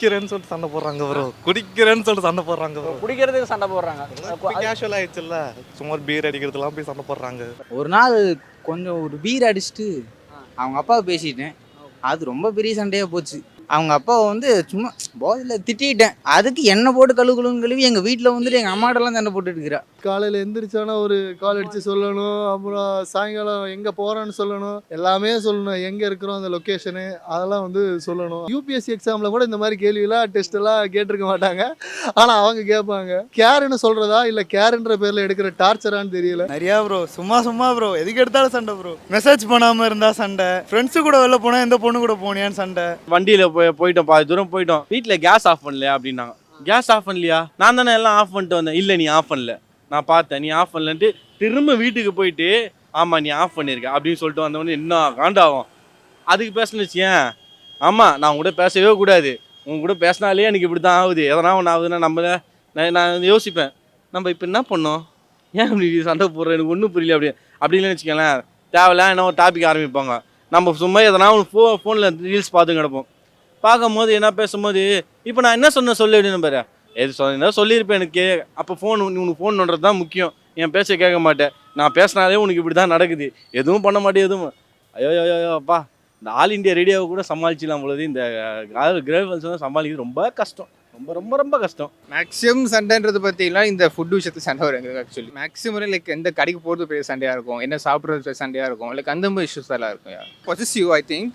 குடிக்கிறேன்னு சொல்லிட்டு சண்டை போடுறாங்க ப்ரோ குடிக்கிறேன்னு சொல்லிட்டு சண்டை போடுறாங்க ப்ரோ குடிக்கிறதுக்கு சண்டை போடுறாங்க. கேஷுவல் ஆயிடுச்சுல்ல? சும்மா பீர் அடிக்கிறதுலாம் போய் சண்டை போடுறாங்க. ஒரு நாள் கொஞ்சம் ஒரு பீர் அடிச்சுட்டு அவங்க அப்பாவை பேசிட்டேன். அது ரொம்ப பெரிய சண்டையாக போச்சு. அவங்க அப்பாவை வந்து சும்மா போதையில் திட்டிட்டேன். அதுக்கு என்ன போட்டு கழுவுகளும் கழுவி எங்கள் வீட்டில் வந்துட்டு எங்கள் அம்மாட்டெல்லாம் சண்டை போட்டுட்டு இருக்கிறா காலையில் எந்திரிச்சானா ஒரு கால் அடித்து சொல்லணும். அப்புறம் சாயங்காலம் எங்கே போகிறோன்னு சொல்லணும். எல்லாமே சொல்லணும். எங்கே இருக்கிறோம் அந்த லொக்கேஷனு அதெல்லாம் வந்து சொல்லணும். யூபிஎஸ்சி எக்ஸாமில் கூட இந்த மாதிரி கேள்வியெல்லாம் டெஸ்ட் எல்லாம் கேட்டிருக்க மாட்டாங்க. ஆனால் அவங்க கேட்பாங்க. கேருன்னு சொல்கிறதா இல்லை கேருன்ற பேரில் எடுக்கிற டார்ச்சரான்னு தெரியல. நிறையா ப்ரோ சும்மா சும்மா ப்ரோ எதுக்கு எடுத்தாலும் சண்டை ப்ரோ மெசேஜ் பண்ணாம இருந்தா சண்டை. ஃப்ரெண்ட்ஸு கூட வெளில போனா எந்த பொண்ணு கூட போனியான்னு சண்டை. வண்டியில் போய் போயிட்டோம். பாதி தூரம் போயிட்டோம். வீட்டில் கேஸ் ஆஃப் பண்ணலையா அப்படின்னாங்க. கேஸ் ஆஃப் பண்ணலையா? நான் தானே எல்லாம் ஆஃப் பண்ணிட்டு வந்தேன். இல்லை நீ ஆஃப் பண்ணல. நான் பார்த்தேன். நீ ஆஃப் பண்ணலன்ட்டு திரும்ப வீட்டுக்கு போயிட்டு ஆமாம் நீ ஆஃப் பண்ணியிருக்க அப்படின்னு சொல்லிட்டு வந்தவொடனே என்ன காண்டாகும்? அதுக்கு பேசணும்னு ஏன் ஆமாம் நான் உங்க கூட பேசவே கூடாது. உங்க கூட பேசினாலே எனக்கு இப்படி தான் ஆகுது. எதனா ஒன்று ஆகுதுன்னா நம்மள நான் நான் யோசிப்பேன். நம்ம இப்போ என்ன பண்ணோம்? ஏன் இப்படி சண்டை போடுறோம்? எனக்கு ஒன்றும் புரியல. அப்படி அப்படி இல்லைன்னு வச்சுக்கோங்களேன். தேவையில்ல என்ன ஒரு டாபிக் ஆரம்பிப்பாங்க. நம்ம சும்மா எதனா ஒன்று ஃபோ ஃபோனில் ரீல்ஸ் பார்த்து கிடப்போம். பார்க்கும்போது என்ன பேசும்போது இப்போ நான் என்ன சொன்ன சொல்லி அப்படின்னு பாரு. எது சொன்ன சொல்லியிருப்பேன் எனக்கு? அப்போ ஃபோன் உனக்கு ஃபோன் பண்ணுறது தான் முக்கியம். என் பேச கேட்க மாட்டேன். நான் பேசினாலே உனக்கு இப்படி தான் நடக்குது. எதுவும் பண்ண மாட்டேன் எதுவும். ஐயோ ஐயோ ஐயோ அப்பா. இந்த ஆல் இந்தியா ரேடியோவை கூட சமாளிச்சிடலாம் பொழுது இந்த கிரேவல்ஸ் வந்து சமாளிக்கிறது ரொம்ப கஷ்டம். ரொம்ப ரொம்ப ரொம்ப கஷ்டம். மேக்ஸிமம் சண்டைன்றது பார்த்தீங்கன்னா இந்த ஃபுட் விஷயத்துல சண்டை வரும் எங்களுக்கு ஆக்சுவலி மேக்ஸிமம் லைக் எந்த கடைக்கு போகிறது பெரிய சண்டையாக இருக்கும்? என்ன சாப்பிட்றது பெரிய சண்டையாக இருக்கும்? லைக் அந்த மாதிரி இஷ்யூஸ் எல்லாம் இருக்கும் possessive I think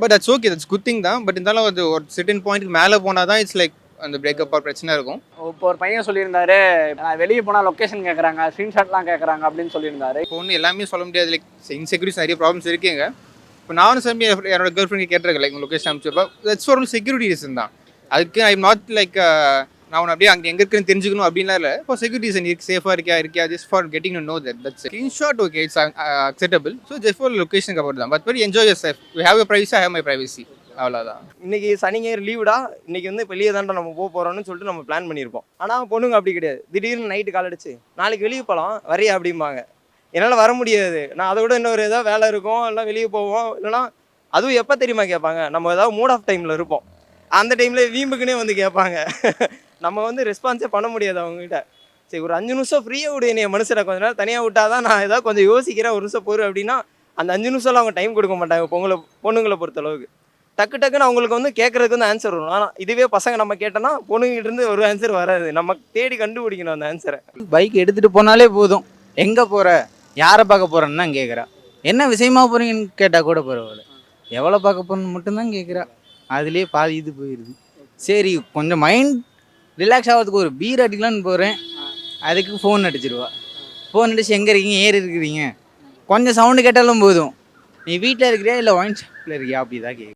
but that's okay that's good thing தான். பட் இருந்தாலும் அது ஒரு சிட்டின் பாயிண்ட்க்கு மேலே போனால் தான் இட்ஸ் லைக் அந்த பிரேக்கப் பிரச்சனை இருக்கும். இப்போ ஒரு பையன் சொல்லியிருந்தாரு நான் வெளியே போனால் லொக்கேஷன் கேட்குறாங்க ஸ்க்ரீன்ஷாட்லாம் கேட்குறாங்க அப்படின்னு சொல்லியிருந்தாரு. இப்போ ஒன்றும் எல்லாமே சொல்ல முடியாது. லைக் இன்செக்யூரிட்டிஸ் நிறைய ப்ராப்ளம்ஸ் இருக்குங்க. இப்போ நானும் சம்பி என்னோட கேர்ள் ஃப்ரெண்ட் கேட்டிருக்கேன் லைக் லொக்கேஷன் அனுப்பிச்சப்போ தட்ஸ் ஃபார் செக்யூரிட்டி ரீசன் தான். அதுக்கு ஐ நாட் லைக் நான் உன் அப்படியே அங்கே எங்கே இருக்குன்னு தெரிஞ்சுக்கணும் அப்படின்லாம் இல்லை. இப்போ செக்யூரிட்டி இருக்கு சேஃபாக இருக்கியா? இருக்கியா just for getting to know that that's screenshot okay it's acceptable so just for லொக்கேஷனுக்கு அப்புறம் தான். But but enjoy your safe you have you privacy I have my privacy அவ்வளோதான் இன்னைக்கு சனி ஞாயிறு லீவுடா இன்னைக்கு வந்து வெளியே தான்டா நம்ம போக போகிறோம்னு சொல்லிட்டு நம்ம பிளான் பண்ணியிருப்போம். ஆனால் பொண்ணுங்க அப்படி கிடையாது. திடீர்னு நைட்டு கால் அடிச்சு நாளைக்கு வெளியே போகலாம் வரையா? அப்படிம்பாங்க. என்னால் வர முடியாது. நான் அதை விட இன்னொரு ஏதாவது வேலை இருக்கும் இல்லை வெளியே போவோம் இல்லைன்னா அதுவும் எப்போ தெரியுமா கேட்பாங்க? நம்ம ஏதாவது மூட் ஆஃப் டைமில் இருப்போம். அந்த டைமில் வீம்புக்குனே வந்து கேட்பாங்க. நம்ம வந்து ரெஸ்பான்ஸே பண்ண முடியாது அவங்ககிட்ட. சரி ஒரு அஞ்சு நிமிஷம் ஃப்ரீயாக விடு என்னைய மனுஷனை கொஞ்ச நேரம். தனியாக விட்டால் தான் நான் ஏதாவது கொஞ்சம் யோசிக்கிறேன் ஒரு நிமிஷம் பொறு அப்படின்னா அந்த அஞ்சு நிமிஷம்லாம் அவங்க டைம் கொடுக்க மாட்டாங்க பொங்கலை பொண்ணுங்களை பொறுத்தளவுக்கு. டக்கு டக்குன்னு அவங்களுக்கு வந்து கேட்கறதுக்கு வந்து ஆன்சர் வரும். ஆனால் இதுவே பசங்க நம்ம கேட்டோம்னா பொண்ணுங்கிட்டேருந்து ஒரு ஆன்சர் வராது. நம்ம தேடி கண்டுபிடிக்கணும் அந்த ஆன்சரை பைக் எடுத்துகிட்டு போனாலே போதும். எங்கே போகிற யாரை பார்க்க போகிறேன்னு தான் கேட்குறா என்ன விஷயமா போகிறீங்கன்னு கேட்டால் கூட பரவாயில்ல. எவ்வளோ பார்க்க போகிறேன்னு மட்டும்தான் கேட்குறா அதுலேயே பாதி இது போயிடுது சரி கொஞ்சம் மைண்ட் ரிலாக்ஸ் ஆகிறதுக்கு ஒரு பீர் அடிக்கலான்னு போகிறேன் அதுக்கு ஃபோன் அடிச்சிருவா. ஃபோன் அடிச்சு எங்கே இருக்கீங்க? ஏறி இருக்கிறீங்க. கொஞ்சம் சவுண்டு கேட்டாலும் போதும். நீ வீட்டில் இருக்கிறியா? இல்லை ஒயின் ஷாப்பில் இருக்கியா அப்படி தான் கேட்கும்